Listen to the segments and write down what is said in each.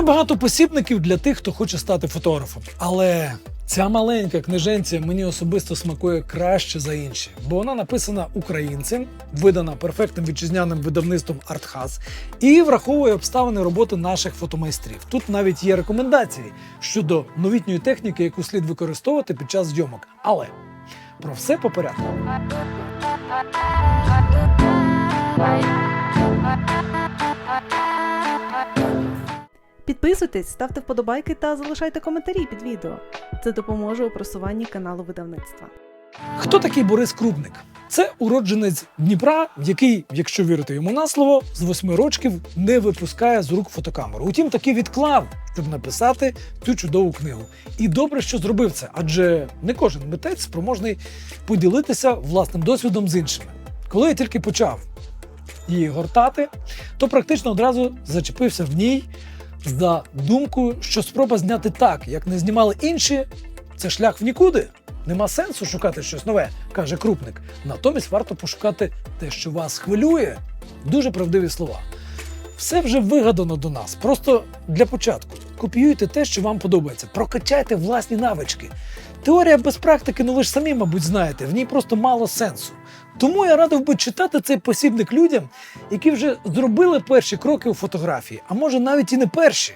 Існує багато посібників для тих, хто хоче стати фотографом. Але ця маленька книженця мені особисто смакує краще за інші, бо вона написана українцем, видана перфектним вітчизняним видавництвом Артхаз і враховує обставини роботи наших фотомайстрів. Тут навіть є рекомендації щодо новітньої техніки, яку слід використовувати під час зйомок. Але про все по порядку. Підписуйтесь, ставте вподобайки та залишайте коментарі під відео. Це допоможе у просуванні каналу видавництва. Хто такий Борис Крупник? Це уродженець Дніпра, який, якщо вірити йому на слово, з восьми рочків не випускає з рук фотокамеру. Утім, таки відклав, щоб написати цю чудову книгу. І добре, що зробив це, адже не кожен митець спроможний поділитися власним досвідом з іншими. Коли я тільки почав її гортати, то практично одразу зачепився в ній за думкою, що спроба зняти так, як не знімали інші, це шлях в нікуди. Нема сенсу шукати щось нове, каже крупник. Натомість варто пошукати те, що вас хвилює. Дуже правдиві слова. Все вже вигадано до нас. Просто для початку копіюйте те, що вам подобається, прокачайте власні навички. Теорія без практики, ну ви ж самі, мабуть, знаєте, в ній просто мало сенсу. Тому я радив би читати цей посібник людям, які вже зробили перші кроки у фотографії, а може навіть і не перші.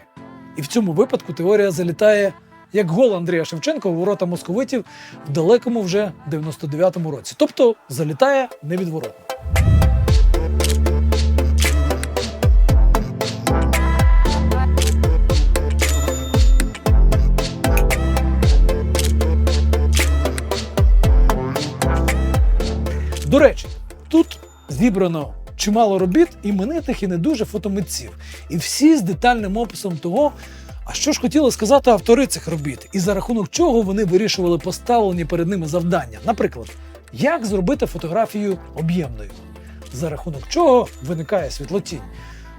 І в цьому випадку теорія залітає як гол Андрія Шевченка у ворота московитів в далекому вже 99-му році. Тобто залітає невідворотно. До речі, тут зібрано чимало робіт іменитих і не дуже фотомитців. І всі з детальним описом того, а що ж хотіли сказати автори цих робіт, і за рахунок чого вони вирішували поставлені перед ними завдання. Наприклад, як зробити фотографію об'ємною, за рахунок чого виникає світлотінь,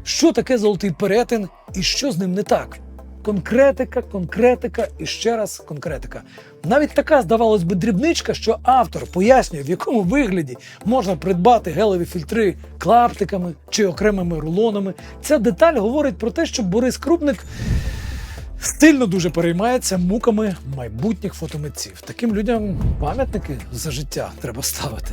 що таке золотий перетин і що з ним не так. Конкретика, конкретика і ще раз конкретика. Навіть така, здавалось би, дрібничка, що автор пояснює, в якому вигляді можна придбати гелеві фільтри клаптиками чи окремими рулонами. Ця деталь говорить про те, що Борис Крупник сильно дуже переймається муками майбутніх фотомитців. Таким людям пам'ятники за життя треба ставити.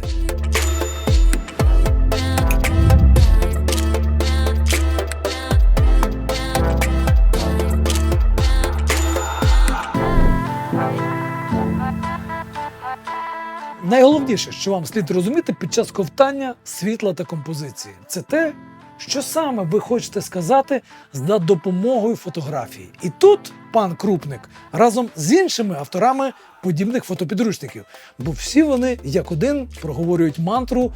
Найголовніше, що вам слід розуміти під час ковтання світла та композиції, це те, що саме ви хочете сказати за допомогою фотографії. І тут пан Крупник разом з іншими авторами подібних фотопідручників, бо всі вони як один проговорюють мантру.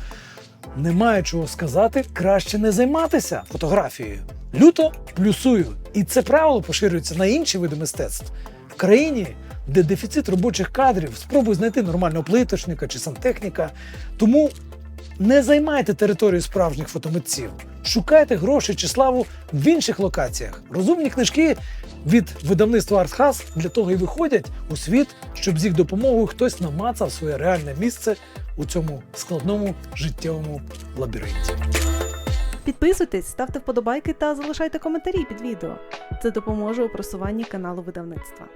Немає чого сказати, краще не займатися фотографією. Люто плюсую. І це правило поширюється на інші види мистецтв. В країні, де дефіцит робочих кадрів, спробуй знайти нормального плиточника чи сантехніка. Тому не займайте територію справжніх фотомитців. Шукайте гроші чи славу в інших локаціях. Розумні книжки від видавництва Артхаз для того і виходять у світ, щоб з їх допомогою хтось намацав своє реальне місце у цьому складному життєвому лабіринті. Підписуйтесь, ставте вподобайки та залишайте коментарі під відео. Це допоможе у просуванні каналу видавництва.